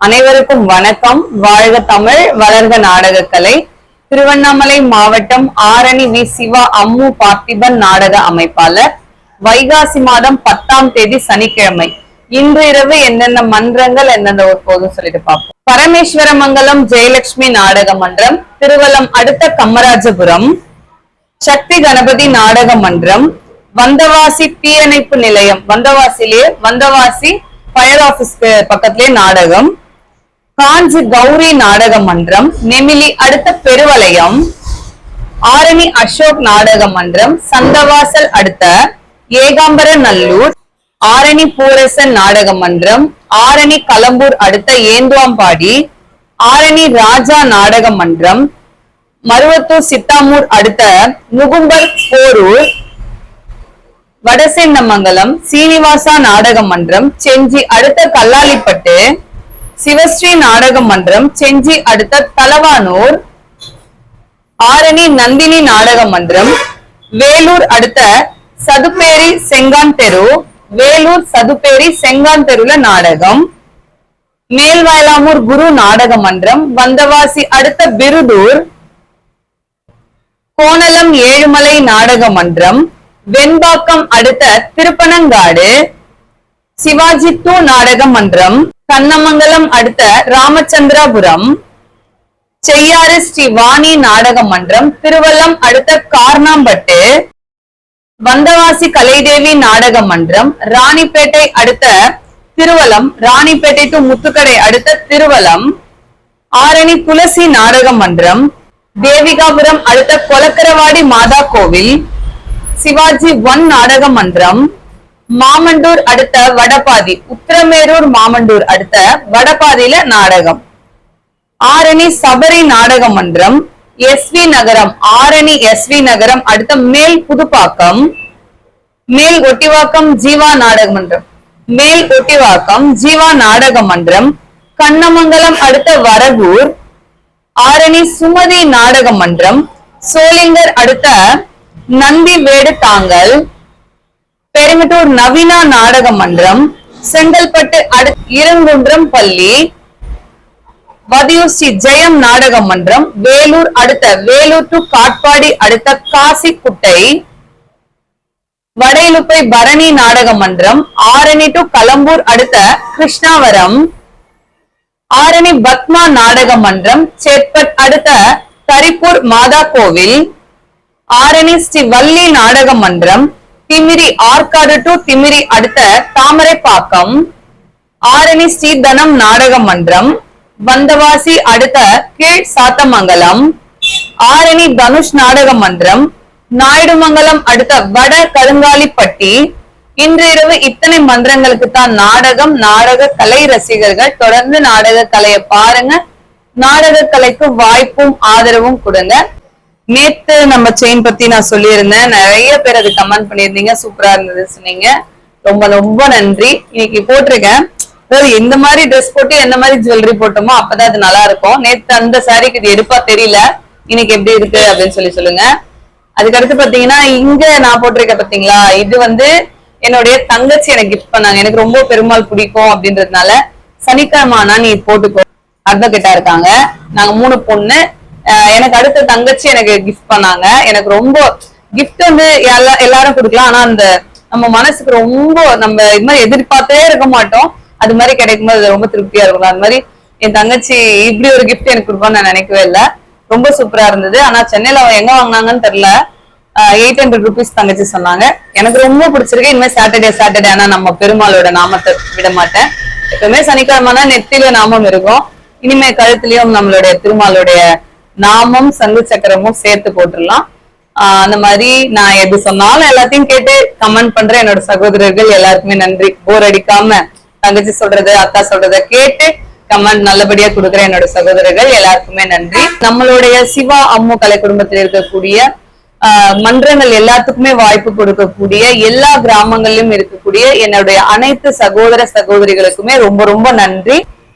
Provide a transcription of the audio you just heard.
அனைவருக்கும் வணக்கம். வாழ்க தமிழ் வளர்க நாடகக்கலை. திருவண்ணாமலை மாவட்டம் ஆரணி வி. சிவா அம்மு பார்த்திபன் நாடக அமைப்பாளர். வைகாசி மாதம் பத்தாம் தேதி சனிக்கிழமை. இன்று இரவு என்னென்ன மன்றங்கள் எந்தெந்த ஒரு போதும் சொல்லிட்டு பார்ப்போம். பரமேஸ்வரமங்கலம் ஜெயலட்சுமி நாடக மன்றம். திருவலம் அடுத்த கம்மராஜபுரம். சக்தி கணபதி நாடக மன்றம். வந்தவாசி தீயணைப்பு நிலையம். வந்தவாசிலேயே வந்தவாசி ஃபயர் ஆபீஸ்க்கு பக்கத்திலே நாடகம். காஞ்சி கௌரி நாடக மன்றம் நெமிலி அடுத்த பெருவலயம் ஆரணி அசோக் நாடக மன்றம் சந்தவாசல் அடுத்த ஏகாம்பர நல்லூர் ஆரணி பூரசன் நாடக மன்றம் ஆரணி கலம்பூர் அடுத்த ஏந்துவாம்பாடி ஆரணி ராஜா நாடக மன்றம் மருவத்தூர் சித்தாமூர் அடுத்த முகும்பர் போரூர் வடசென்னமங்கலம் சீனிவாசா நாடக மன்றம் செஞ்சி அடுத்த கல்லாலிப்பட்டு சிவஸ்ரீ நாடக மன்றம் செஞ்சி அடுத்த தலவானூர் ஆரணி நந்தினி நாடக மன்றம் வேலூர் அடுத்த சதுப்பேரி செங்கான் தெரு வேலூர் சதுப்பேரி செங்கான் தெருல நாடகம் மேல்வயலாமூர் குரு நாடக மன்றம் வந்தவாசி அடுத்த பிருதூர் கோணலம் ஏழுமலை நாடக மன்றம் வெண்பாக்கம் அடுத்த திருப்பனங்காடு சிவாஜி தூ நாடக மன்றம் கண்ணமங்கலம் அடுத்த ராமச்சந்திராபுரம். செய்யாறு ஸ்ரீ வாணி நாடக மன்றம். திருவல்லம் அடுத்த கார்னாம்பட்டு. வந்தவாசி கலைதேவி நாடக மன்றம். ராணிப்பேட்டை அடுத்த திருவலம் ராணிப்பேட்டை டு முத்துக்கடை அடுத்த திருவலம் ஆரணி துளசி நாடக மன்றம். தேவிகாபுரம் அடுத்த கொலக்கரவாடி மாதா கோவில். சிவாஜி ஒன் நாடக மன்றம். மாமண்டூர் அடுத்த வடபாதி உத்திரமேரூர் மாமண்டூர் அடுத்த வடபாதியில நாடகம். ஆரணி சபரி நாடக மன்றம் எஸ் வி நகரம் ஆரணி எஸ் வி நகரம் அடுத்த மேல் புதுப்பாக்கம் மேல் ஒட்டிவாக்கம் ஜீவா நாடக மன்றம். மேல் ஒட்டிவாக்கம் ஜீவா நாடக மன்றம் கண்ணமங்கலம் அடுத்த வரகூர் ஆரணி சுமதி நாடக மன்றம் சோளிங்கர் அடுத்த நந்தி வேடு தாங்கல் பெருமிட்டூர் நவீனா நாடக மன்றம் செங்கல்பட்டு அடு இருங்குன்றம் பள்ளி வதியூர் ஸ்ரீ ஜெயம் நாடக மன்றம் வேலூர் அடுத்த வேலூர் டு காட்பாடி அடுத்த காசிக்குட்டை வடையிலுப்பை பரணி நாடக மன்றம் ஆரணி டு கலம்பூர் அடுத்த கிருஷ்ணாவரம் ஆரணி பத்மா நாடக மன்றம் சேத்பட் அடுத்த கரிப்பூர் மாதா கோவில் ஆரணி ஸ்ரீ வள்ளி நாடக மன்றம் திமிரி ஆற்காடு டு திமிரி அடுத்த தாமரைப்பாக்கம். ஆரணி ஸ்ரீதனம் நாடக மன்றம். வந்தவாசி அடுத்த கீழ் சாத்தமங்கலம். ஆரணி தனுஷ் நாடக மன்றம். நாயுடுமங்கலம் அடுத்த வட கருங்காலிப்பட்டி. இன்று இரவு இத்தனை மன்றங்களுக்கு தான் நாடகம் நாடக கலை ரசிகர்கள் தொடர்ந்து நாடக கலையை பாருங்க. நாடக கலைக்கு வாய்ப்பும் ஆதரவும் கொடுங்க. நேத்து நம்ம செயின் பத்தி நான் சொல்லியிருந்தேன். நிறைய பேர் அது கமெண்ட் பண்ணியிருந்தீங்க. சூப்பரா இருந்தது சொன்னீங்க. ரொம்ப ரொம்ப நன்றி. இன்னைக்கு போட்டிருக்கேன். அதாவது எந்த மாதிரி ட்ரெஸ் போட்டு எந்த மாதிரி ஜுவல்லரி போட்டோமோ அப்பதான் அது நல்லா இருக்கும் நேத்து அந்த சாரிக்கு இது எடுப்பா தெரியல. இன்னைக்கு எப்படி இருக்கு அப்படின்னு சொல்லி சொல்லுங்க. அதுக்கடுத்து பாத்தீங்கன்னா இங்க நான் போட்டிருக்கேன் பாத்தீங்களா? இது வந்து என்னுடைய தங்கச்சி எனக்கு கிஃப்ட் பண்ணாங்க. எனக்கு ரொம்ப பெருமாள் பிடிக்கும் அப்படின்றதுனால சனிக்கிழமை ஆனா நீ போட்டுக்கோ. அட்வொகேட்டா இருக்காங்க. நாங்க மூணு பொண்ணு. எனக்கு அடுத்த தங்கச்சி எனக்கு கிஃப்ட் பண்ணாங்க. எனக்கு ரொம்ப கிஃப்ட் வந்து எல்லா எல்லாரும் கொடுக்கலாம். ஆனா அந்த நம்ம மனசுக்கு ரொம்ப நம்ம இது மாதிரி எதிர்பார்த்தே இருக்க மாட்டோம். அது மாதிரி கிடைக்கும்போது அது ரொம்ப திருப்தியா இருக்கும். அது மாதிரி என் தங்கச்சி இப்படி ஒரு கிஃப்ட் எனக்கு கொடுப்பான்னு நான் நினைக்கவே இல்லை. ரொம்ப சூப்பரா இருந்தது. ஆனா சென்னையில அவங்க எங்க வாங்கினாங்கன்னு தெரியல. எயிட் ஹண்ட்ரட் ருபீஸ் தங்கச்சி சொன்னாங்க. எனக்கு ரொம்ப பிடிச்சிருக்கு. இனிமேல் சாட்டர்டே சாட்டர்டே ஆனா நம்ம பெருமாளோட நாமத்தை விட மாட்டேன். எப்பவுமே சனிக்கிழமைனா நெத்தில நாமம் இருக்கும். இனிமே கழுத்துலயும் நம்மளுடைய திருமாலுடைய நாமும் சங்கு சக்கரமும் சேர்த்து போட்டுடலாம். அந்த மாதிரி நான் எது சொன்னாலும் எல்லாத்தையும் கேட்டு கமெண்ட் பண்ற என்னோட சகோதரர்கள் எல்லாருக்குமே நன்றி. போர் அடிக்காம தங்கச்சி சொல்றது அக்கா சொல்றத கேட்டு கமெண்ட் நல்லபடியா கொடுக்குற என்னோட சகோதரர்கள் எல்லாருக்குமே நன்றி. நம்மளுடைய சிவா அம்மு கலை குடும்பத்தில் இருக்கக்கூடிய ஆஹ் மன்றங்கள் எல்லாத்துக்குமே வாய்ப்பு கொடுக்கக்கூடிய எல்லா கிராமங்களிலும் இருக்கக்கூடிய என்னுடைய அனைத்து சகோதர சகோதரிகளுக்குமே ரொம்ப ரொம்ப நன்றி.